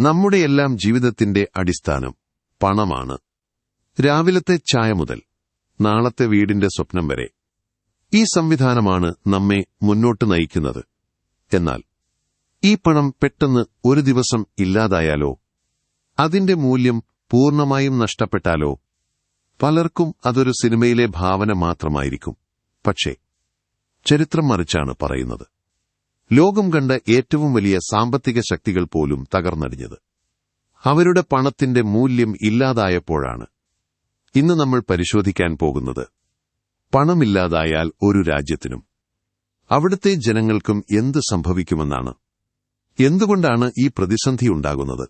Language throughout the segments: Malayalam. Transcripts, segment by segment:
നമ്മുടെയെല്ലാം ജീവിതത്തിന്റെ അടിസ്ഥാനം പണമാണ്. രാവിലത്തെ ചായ മുതൽ നാളത്തെ വീടിന്റെ സ്വപ്നം വരെ ഈ സംവിധാനമാണ് നമ്മെ മുന്നോട്ട് നയിക്കുന്നത്. എന്നാൽ ഈ പണം പെട്ടെന്ന് ഒരു ദിവസം ഇല്ലാതായാലോ? അതിന്റെ മൂല്യം പൂർണമായും നഷ്ടപ്പെട്ടാലോ? പലർക്കും അതൊരു സിനിമയിലെ ഭാവന മാത്രമായിരിക്കും. പക്ഷേ ചരിത്രം മറിച്ചാണ് പറയുന്നത്. ലോകം കണ്ട ഏറ്റവും വലിയ സാമ്പത്തിക ശക്തികൾ പോലും തകർന്നടിഞ്ഞത്. അവരുടെ പണത്തിന്റെ മൂല്യം ഇല്ലാതായപ്പോഴാണ് ഇന്ന് നമ്മൾ പരിശോധിക്കാൻ പോകുന്നത്. പണമില്ലാതായാൽ ഒരു രാജ്യത്തിനും അവിടുത്തെ ജനങ്ങൾക്കും എന്ത് സംഭവിക്കുമെന്നാണ്. എന്തുകൊണ്ടാണ് ഈ പ്രതിസന്ധി ഉണ്ടാകുന്നത്?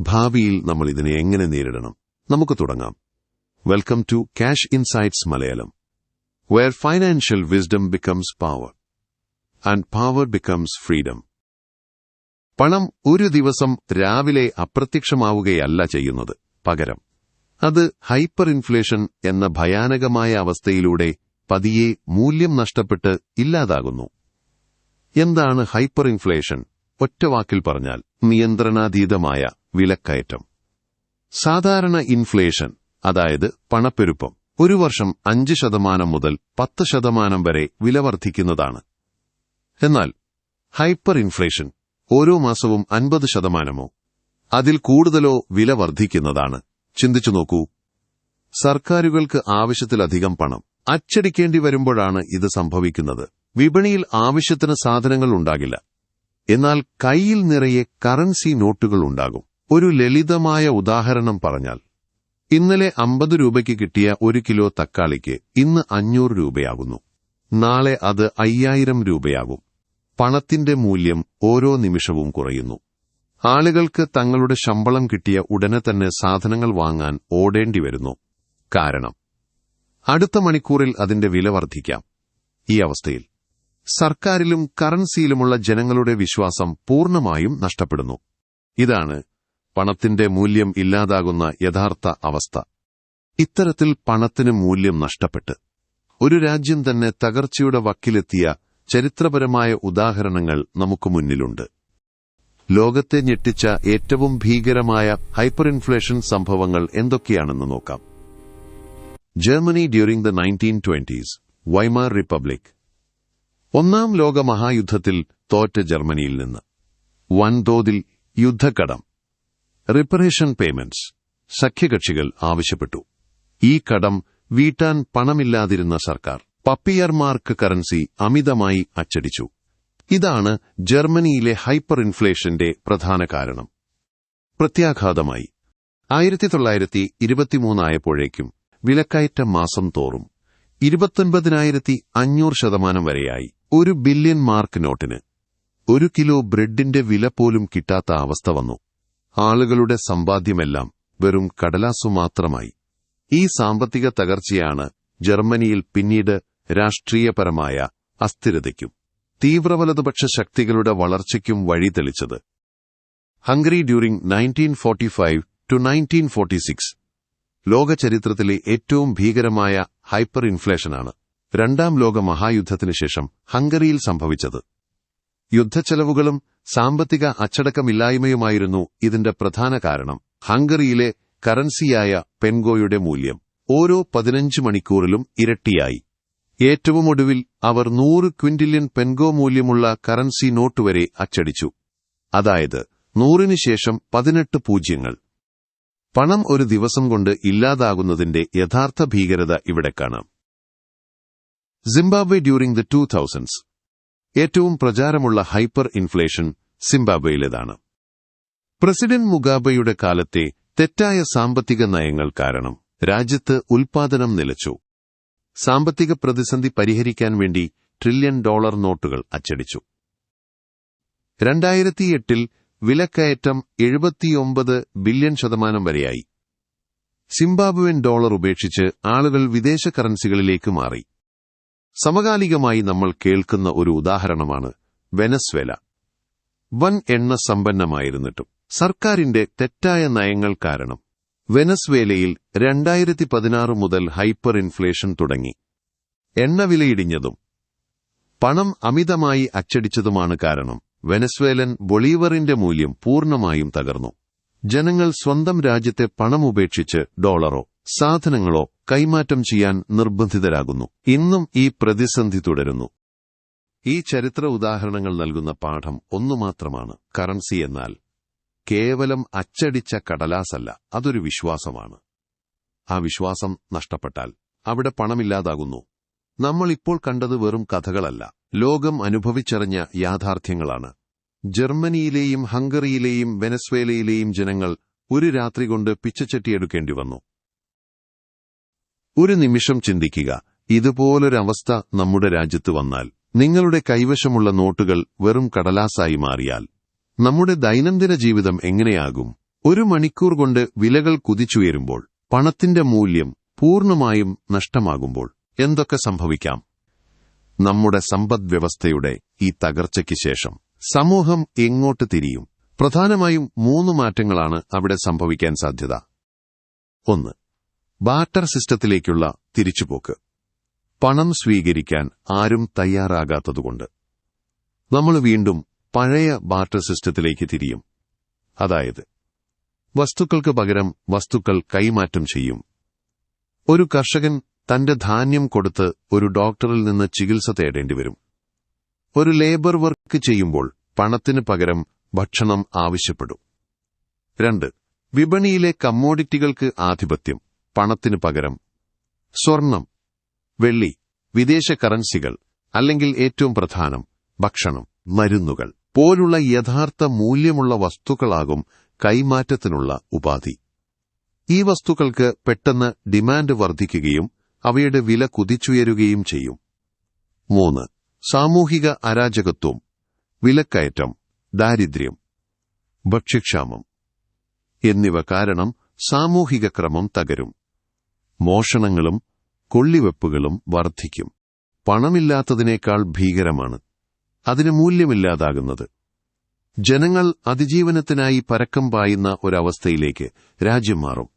ഭാവിയിൽ നമ്മൾ ഇതിനെ എങ്ങനെ നേരിടണം? നമുക്ക് തുടങ്ങാം. Welcome to Cash Insights Malayalam where financial wisdom becomes power and power becomes freedom പണം ഒരു ദിവസം രാവിലെ അപ്രത്യക്ഷമാവുകയല്ല ചെയ്യുന്നത് പകരം. അത് ഹൈപ്പർ ഇൻഫ്ലേഷൻ എന്ന ഭയാനകമായ അവസ്ഥയിലൂടെ പതിയെ മൂല്യം നഷ്ടപ്പെട്ട് ഇല്ലാതാകുന്നു. എന്താണ് ഹൈപ്പർ ഇൻഫ്ലേഷൻ ഒറ്റവാക്കിൽ പറഞ്ഞാൽ നിയന്ത്രണാതീതമായ വിലക്കയറ്റം. സാധാരണ ഇൻഫ്ലേഷൻ അതായത് പണപ്പെരുപ്പം ഒരു വർഷം അഞ്ച് ശതമാനം മുതൽ പത്ത് ശതമാനം വരെ വില വർദ്ധിക്കുന്നതാണ്. എന്നാൽ ഹൈപ്പർ ഇൻഫ്ലേഷൻ ഓരോ മാസവും അൻപത് ശതമാനമോ അതിൽ കൂടുതലോ വില വർദ്ധിക്കുന്നതാണ്. ചിന്തിച്ചു നോക്കൂ. സർക്കാരുകൾക്ക് ആവശ്യത്തിലധികം പണം അച്ചടിക്കേണ്ടി വരുമ്പോഴാണ് ഇത് സംഭവിക്കുന്നത്. വിപണിയിൽ ആവശ്യത്തിന് സാധനങ്ങൾ ഉണ്ടാകില്ല. എന്നാൽ കൈയിൽ നിറയെ കറൻസി നോട്ടുകൾ ഉണ്ടാകും. ഒരു ലളിതമായ ഉദാഹരണം പറഞ്ഞാൽ ഇന്നലെ അമ്പത് രൂപയ്ക്ക് കിട്ടിയ ഒരു കിലോ തക്കാളിക്ക് ഇന്ന് അഞ്ഞൂറ് രൂപയാകുന്നു. നാളെ അത് അയ്യായിരം രൂപയാകും. പണത്തിന്റെ മൂല്യം ഓരോ നിമിഷവും കുറയുന്നു. ആളുകൾക്ക് തങ്ങളുടെ ശമ്പളം കിട്ടിയ ഉടനെ തന്നെ സാധനങ്ങൾ വാങ്ങാൻ ഓടേണ്ടി വരുന്നു കാരണം അടുത്ത മണിക്കൂറിൽ അതിന്റെ വില വർദ്ധിക്കാം. ഈ അവസ്ഥയിൽ സർക്കാരിലും കറൻസിയിലുമുള്ള ജനങ്ങളുടെ വിശ്വാസം പൂർണമായും നഷ്ടപ്പെടുന്നു. ഇതാണ് പണത്തിന്റെ മൂല്യം ഇല്ലാതാകുന്ന യഥാർത്ഥ അവസ്ഥ. ഇത്തരത്തിൽ പണത്തിന് മൂല്യം നഷ്ടപ്പെട്ട് ഒരു രാജ്യം തന്നെ തകർച്ചയുടെ വക്കിലെത്തിയ ചരിത്രപരമായ ഉദാഹരണങ്ങൾ നമുക്ക് മുന്നിലുണ്ട്. ലോകത്തെ ഞെട്ടിച്ച ഏറ്റവും ഭീകരമായ ഹൈപ്പർ ഇൻഫ്ലേഷൻ സംഭവങ്ങൾ എന്തൊക്കെയാണെന്ന് നോക്കാം. Germany during the nineteen twenties Weimar Republic ഒന്നാം ലോക മഹായുദ്ധത്തിൽ തോറ്റ ജർമ്മനിയിൽ നിന്ന്. വൻതോതിൽ യുദ്ധക്കടം. റിപ്പറേഷൻ പേയ്മെന്റ്സ് സഖ്യകക്ഷികൾ ആവശ്യപ്പെട്ടു. ഈ കടം വീട്ടാൻ പണമില്ലാതിരുന്ന സർക്കാർ. പപ്പിയർമാർക്ക് കറൻസി അമിതമായി അച്ചടിച്ചു. ഇതാണ് ജർമ്മനിയിലെ ഹൈപ്പർ ഇൻഫ്ലേഷന്റെ പ്രധാന കാരണം. പ്രത്യാഘാതമായി. ആയിരത്തി തൊള്ളായിരത്തി ഇരുപത്തിമൂന്നായപ്പോഴേക്കും വിലക്കയറ്റം മാസം തോറും ഇരുപത്തൊൻപതിനായിരത്തി അഞ്ഞൂറ് ശതമാനം വരെയായി ഒരു ബില്യൺ മാർക്ക് നോട്ടിന്. ഒരു കിലോ ബ്രെഡിന്റെ വില പോലും കിട്ടാത്ത അവസ്ഥ വന്നു. ആളുകളുടെ സമ്പാദ്യമെല്ലാം വെറും കടലാസു മാത്രമായി. ഈ സാമ്പത്തിക തകർച്ചയാണ് ജർമ്മനിയിൽ പിന്നീട് രാഷ്ട്രീയപരമായ അസ്ഥിരതയ്ക്കും തീവ്രവലതുപക്ഷ ശക്തികളുടെ വളർച്ചയ്ക്കും വഴി തെളിച്ചത്. Hungary during nineteen forty five to nineteen forty six ലോക ചരിത്രത്തിലെ ഏറ്റവും ഭീകരമായ ഹൈപ്പർ ഇൻഫ്ലേഷനാണ് രണ്ടാം ലോക മഹായുദ്ധത്തിനു ശേഷം ഹംഗറിയിൽ സംഭവിച്ചത്. യുദ്ധച്ചെലവുകളും സാമ്പത്തിക അച്ചടക്കമില്ലായ്മയുമായിരുന്നു ഇതിന്റെ പ്രധാന കാരണം. ഹംഗറിയിലെ കറൻസിയായ പെൻഗോയുടെ മൂല്യം ഓരോ പതിനഞ്ച് മണിക്കൂറിലും ഇരട്ടിയായി. ഏറ്റവും ഒടുവിൽ അവർ നൂറ് ക്വിന്റില്യൻ പെൻഗോ മൂല്യമുള്ള കറൻസി നോട്ട് വരെ അച്ചടിച്ചു. അതായത് നൂറിനു ശേഷം പതിനെട്ട് പൂജ്യങ്ങൾ. പണം ഒരു ദിവസം കൊണ്ട് ഇല്ലാതാകുന്നതിന്റെ യഥാർത്ഥ ഭീകരത ഇവിടെ കാണാം. Zimbabwe during the two thousands ഏറ്റവും പ്രചാരമുള്ള ഹൈപ്പർ ഇൻഫ്ലേഷൻ സിംബാബ്വെയിലേതാണ്. പ്രസിഡന്റ് മുഗാബയുടെ കാലത്തെ തെറ്റായ സാമ്പത്തിക നയങ്ങൾ കാരണം രാജ്യത്ത് ഉൽപാദനം നിലച്ചു. സാമ്പത്തിക പ്രതിസന്ധി പരിഹരിക്കാൻ വേണ്ടി ട്രില്യൺ ഡോളർ നോട്ടുകൾ അച്ചടിച്ചു. രണ്ടായിരത്തിയെട്ടിൽ വിലക്കയറ്റം എഴുപത്തിയൊമ്പത് ബില്യൺ ശതമാനം വരെയായി. സിംബാബുവൻ ഡോളർ ഉപേക്ഷിച്ച് ആളുകൾ വിദേശ കറൻസികളിലേക്ക് മാറി. സമകാലികമായി നമ്മൾ കേൾക്കുന്ന ഒരു ഉദാഹരണമാണ് വെനസ്വേല. വൻ എണ്ണ സമ്പന്നമായിരുന്നിട്ടും. സർക്കാരിന്റെ തെറ്റായ നയങ്ങൾ കാരണം വെനസ്വേലയിൽ രണ്ടായിരത്തി പതിനാറ് മുതൽ ഹൈപ്പർ ഇൻഫ്ലേഷൻ തുടങ്ങി എണ്ണവിലയിടിഞ്ഞതും പണം അമിതമായി അച്ചടിച്ചതുമാണ് കാരണം വെനസ്വേലൻ ബൊളീവറിന്റെ മൂല്യം പൂർണമായും തകർന്നു. ജനങ്ങൾ സ്വന്തം രാജ്യത്തെ പണമുപേക്ഷിച്ച് ഡോളറോ സാധനങ്ങളോ കൈമാറ്റം ചെയ്യാൻ നിർബന്ധിതരാകുന്നു. ഇന്നും ഈ പ്രതിസന്ധി തുടരുന്നു. ഈ ചരിത്ര ഉദാഹരണങ്ങൾ നൽകുന്ന പാഠം ഒന്നുമാത്രമാണ് കറൻസി എന്നാൽ കേവലം അച്ചടിച്ച കടലാസല്ല അതൊരു വിശ്വാസമാണ്. ആ വിശ്വാസം നഷ്ടപ്പെട്ടാൽ അവിടെ പണമില്ലാതാകുന്നു. നമ്മൾ ഇപ്പോൾ കണ്ടത് വെറും കഥകളല്ല ലോകം അനുഭവിച്ചറിഞ്ഞ യാഥാർത്ഥ്യങ്ങളാണ്. ജർമ്മനിയിലെയും ഹംഗറിയിലെയും വെനസ്വേലയിലെയും ജനങ്ങൾ ഒരു രാത്രി കൊണ്ട് പിച്ചച്ചട്ടിയെടുക്കേണ്ടി വന്നു. ഒരു നിമിഷം ചിന്തിക്കുക ഇതുപോലൊരവസ്ഥ നമ്മുടെ രാജ്യത്ത് വന്നാൽ നിങ്ങളുടെ കൈവശമുള്ള നോട്ടുകൾ വെറും കടലാസായി മാറിയാൽ നമ്മുടെ ദൈനംദിന ജീവിതം എങ്ങനെയാകും? ഒരു മണിക്കൂർ കൊണ്ട് വിലകൾ കുതിച്ചുയരുമ്പോൾ പണത്തിന്റെ മൂല്യം പൂർണമായും നഷ്ടമാകുമ്പോൾ എന്തൊക്കെ സംഭവിക്കാം? നമ്മുടെ സമ്പദ് വ്യവസ്ഥയുടെ ഈ തകർച്ചയ്ക്ക് ശേഷം സമൂഹം എങ്ങോട്ട് തിരിയും? പ്രധാനമായും മൂന്ന് മാറ്റങ്ങളാണ് അവിടെ സംഭവിക്കാൻ സാധ്യത. ഒന്ന് ബാറ്റർ സിസ്റ്റത്തിലേക്കുള്ള തിരിച്ചുപോക്ക്. പണം സ്വീകരിക്കാൻ ആരും തയ്യാറാകാത്തതുകൊണ്ട്. നമ്മൾ വീണ്ടും പഴയ ബാർട്ടർ സിസ്റ്റത്തിലേക്ക് തിരിയും. അതായത് വസ്തുക്കൾക്ക് പകരം വസ്തുക്കൾ കൈമാറ്റം ചെയ്യും. ഒരു കർഷകൻ തന്റെ ധാന്യം കൊടുത്ത് ഒരു ഡോക്ടറിൽ നിന്ന് ചികിത്സ തേടേണ്ടി വരും. ഒരു ലേബർ വർക്ക് ചെയ്യുമ്പോൾ പണത്തിന് പകരം ഭക്ഷണം ആവശ്യപ്പെടും. രണ്ട് വിപണിയിലെ കമ്മോഡിറ്റികൾക്ക് ആധിപത്യം പണത്തിന് പകരം സ്വർണം വെള്ളി വിദേശ കറൻസികൾ അല്ലെങ്കിൽ ഏറ്റവും പ്രധാനം ഭക്ഷണം മരുന്നുകൾ. പോലുള്ള യഥാർത്ഥ മൂല്യമുള്ള വസ്തുക്കളാകും കൈമാറ്റത്തിനുള്ള ഉപാധി. ഈ വസ്തുക്കൾക്ക് പെട്ടെന്ന് ഡിമാൻഡ് വർദ്ധിക്കുകയും അവയുടെ വില കുതിച്ചുയരുകയും ചെയ്യും. മൂന്ന്. സാമൂഹിക അരാജകത്വം. വിലക്കയറ്റം. ദാരിദ്ര്യം. ഭക്ഷ്യക്ഷാമം. എന്നിവ കാരണം സാമൂഹിക ക്രമം തകരും. മോഷണങ്ങളും കൊള്ളിവെപ്പുകളും വർദ്ധിക്കും. പണമില്ലാത്തതിനേക്കാൾ ഭീകരമാണ്. അതിന് മൂല്യമില്ലാതാകുന്നത്. ജനങ്ങൾ അതിജീവനത്തിനായി പരക്കം പായുന്ന ഒരവസ്ഥയിലേക്ക് രാജ്യം മാറും.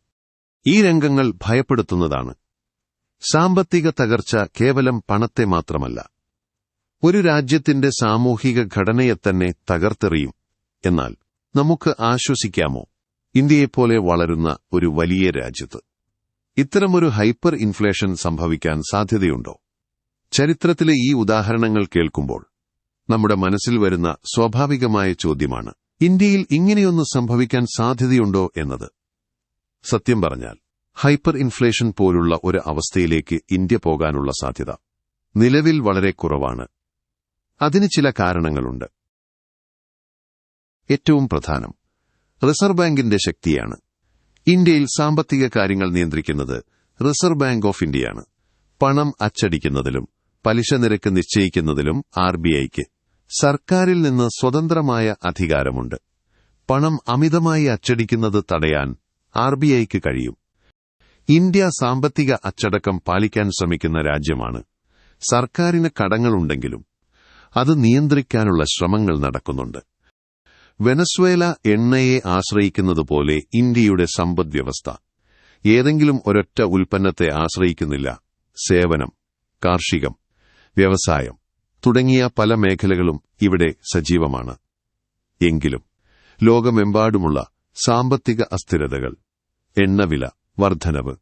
ഈ രംഗങ്ങൾ ഭയപ്പെടുത്തുന്നതാണ്. സാമ്പത്തിക തകർച്ച കേവലം പണത്തെ മാത്രമല്ല. ഒരു രാജ്യത്തിന്റെ സാമൂഹിക ഘടനയെ തന്നെ തകർത്തെറിയും. എന്നാൽ നമുക്ക് ആശ്വസിക്കാമോ? ഇന്ത്യയെപ്പോലെ വളരുന്ന ഒരു വലിയ രാജ്യത്ത്. ഇത്തരമൊരു ഹൈപ്പർ ഇൻഫ്ലേഷൻ സംഭവിക്കാൻ സാധ്യതയുണ്ടോ? ചരിത്രത്തിലെ ഈ ഉദാഹരണങ്ങൾ കേൾക്കുമ്പോൾ നമ്മുടെ മനസ്സിൽ വരുന്ന സ്വാഭാവികമായ ചോദ്യമാണ്. ഇന്ത്യയിൽ ഇങ്ങനെയൊന്ന് സംഭവിക്കാൻ സാധ്യതയുണ്ടോ എന്നത്. സത്യം പറഞ്ഞാൽ ഹൈപ്പർ ഇൻഫ്ലേഷൻ പോലുള്ള ഒരു അവസ്ഥയിലേക്ക് ഇന്ത്യ പോകാനുള്ള സാധ്യത നിലവിൽ വളരെ കുറവാണ്. അതിന് ചില കാരണങ്ങളുണ്ട്. ഏറ്റവും പ്രധാനം റിസർവ് ബാങ്കിന്റെ ശക്തിയാണ്. ഇന്ത്യയിൽ സാമ്പത്തിക കാര്യങ്ങൾ നിയന്ത്രിക്കുന്നത് റിസർവ് ബാങ്ക് ഓഫ് ഇന്ത്യയാണ്. പണം അച്ചടിക്കുന്നതിലും പലിശ നിരക്ക് നിശ്ചയിക്കുന്നതിലും ആർ ബി ഐക്ക് സർക്കാരിൽ നിന്ന് സ്വതന്ത്രമായ അധികാരമുണ്ട്. പണം അമിതമായി അച്ചടിക്കുന്നത് തടയാൻ ആർ ബി ഐക്ക് കഴിയും. ഇന്ത്യ സാമ്പത്തിക അച്ചടക്കം പാലിക്കാൻ ശ്രമിക്കുന്ന രാജ്യമാണ്. സർക്കാരിന് കടങ്ങളുണ്ടെങ്കിലും അത് നിയന്ത്രിക്കാനുള്ള ശ്രമങ്ങൾ നടക്കുന്നുണ്ട്. വെനസ്വേല എണ്ണയെ ആശ്രയിക്കുന്നതുപോലെ ഇന്ത്യയുടെ സമ്പദ്വ്യവസ്ഥ. ഏതെങ്കിലും ഒരൊറ്റ ഉൽപ്പന്നത്തെ ആശ്രയിക്കുന്നില്ല. സേവനം കാർഷികം വ്യവസായം. തുടങ്ങിയ പല മേഖലകളും ഇവിടെ സജീവമാണ്. എങ്കിലും ലോകമെമ്പാടുമുള്ള സാമ്പത്തിക അസ്ഥിരതകൾ എണ്ണവില വർധനവ്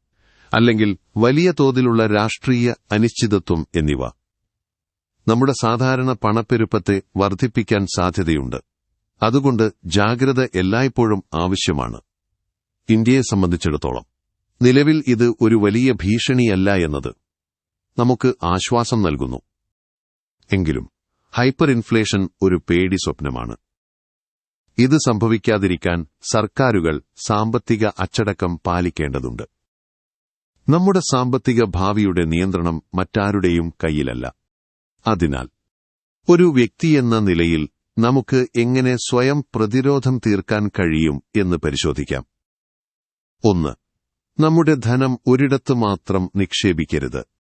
അല്ലെങ്കിൽ വലിയ തോതിലുള്ള രാഷ്ട്രീയ അനിശ്ചിതത്വം എന്നിവ നമ്മുടെ സാധാരണ പണപ്പെരുപ്പത്തെ വർദ്ധിപ്പിക്കാൻ സാധ്യതയുണ്ട്. അതുകൊണ്ട് ജാഗ്രത എല്ലായ്പ്പോഴും ആവശ്യമാണ്. ഇന്ത്യയെ സംബന്ധിച്ചിടത്തോളം നിലവിൽ ഇത് ഒരു വലിയ ഭീഷണിയല്ല എന്നത് നമുക്ക് ആശ്വാസം നൽകുന്നു. എങ്കിലും ഹൈപ്പർ ഇൻഫ്ലേഷൻ ഒരു പേടി സ്വപ്നമാണ്. ഇത് സംഭവിക്കാതിരിക്കാൻ സർക്കാരുകൾ സാമ്പത്തിക അച്ചടക്കം പാലിക്കേണ്ടതുണ്ട്. നമ്മുടെ സാമ്പത്തിക ഭാവിയുടെ നിയന്ത്രണം മറ്റാരുടെയും കയ്യിലല്ല. അതിനാൽ ഒരു വ്യക്തിയെന്ന നിലയിൽ നമുക്ക് എങ്ങനെ സ്വയം പ്രതിരോധം തീർക്കാൻ കഴിയും എന്ന് പരിശോധിക്കാം. ഒന്ന് നമ്മുടെ ധനം ഒരിടത്ത് മാത്രം നിക്ഷേപിക്കരുത്.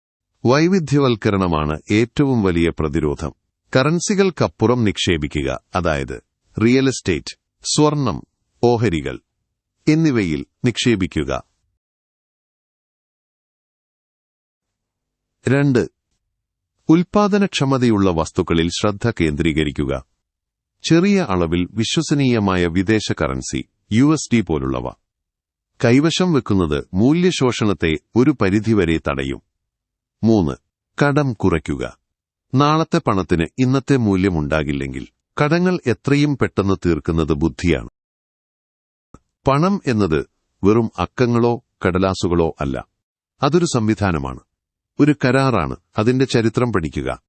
വൈവിധ്യവൽക്കരണമാണ് ഏറ്റവും വലിയ പ്രതിരോധം. കറൻസികൾക്കപ്പുറം നിക്ഷേപിക്കുക അതായത് റിയൽ എസ്റ്റേറ്റ് സ്വർണം ഓഹരികൾ എന്നിവയിൽ നിക്ഷേപിക്കുക. രണ്ട് ഉൽപാദനക്ഷമതയുള്ള വസ്തുക്കളിൽ ശ്രദ്ധ കേന്ദ്രീകരിക്കുക. ചെറിയ അളവിൽ വിശ്വസനീയമായ വിദേശ കറൻസി യു എസ് ഡി പോലുള്ളവ. കൈവശം വെക്കുന്നത് മൂല്യശോഷണത്തെ ഒരു പരിധിവരെ തടയും. മൂന്ന്. കടം കുറയ്ക്കുക. നാളത്തെ പണത്തിന് ഇന്നത്തെ മൂല്യമുണ്ടാകില്ലെങ്കിൽ കടങ്ങൾ എത്രയും പെട്ടെന്ന് തീർക്കുന്നത് ബുദ്ധിയാണ്. പണം എന്നത് വെറും അക്കങ്ങളോ കടലാസുകളോ അല്ല. അതൊരു സംവിധാനമാണ്. ഒരു കരാറാണ് അതിന്റെ ചരിത്രം പഠിക്കുക.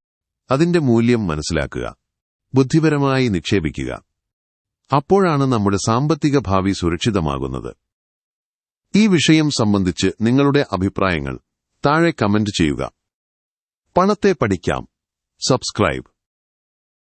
അതിന്റെ മൂല്യം മനസ്സിലാക്കുക. ബുദ്ധിപരമായി നിക്ഷേപിക്കുക. അപ്പോഴാണ് നമ്മുടെ സാമ്പത്തിക ഭാവി സുരക്ഷിതമാകുന്നത്. ഈ വിഷയം സംബന്ധിച്ച് നിങ്ങളുടെ അഭിപ്രായങ്ങൾ താഴെ കമന്റ് ചെയ്യുക. പണത്തെ പഠിക്കാം. സബ്സ്ക്രൈബ്.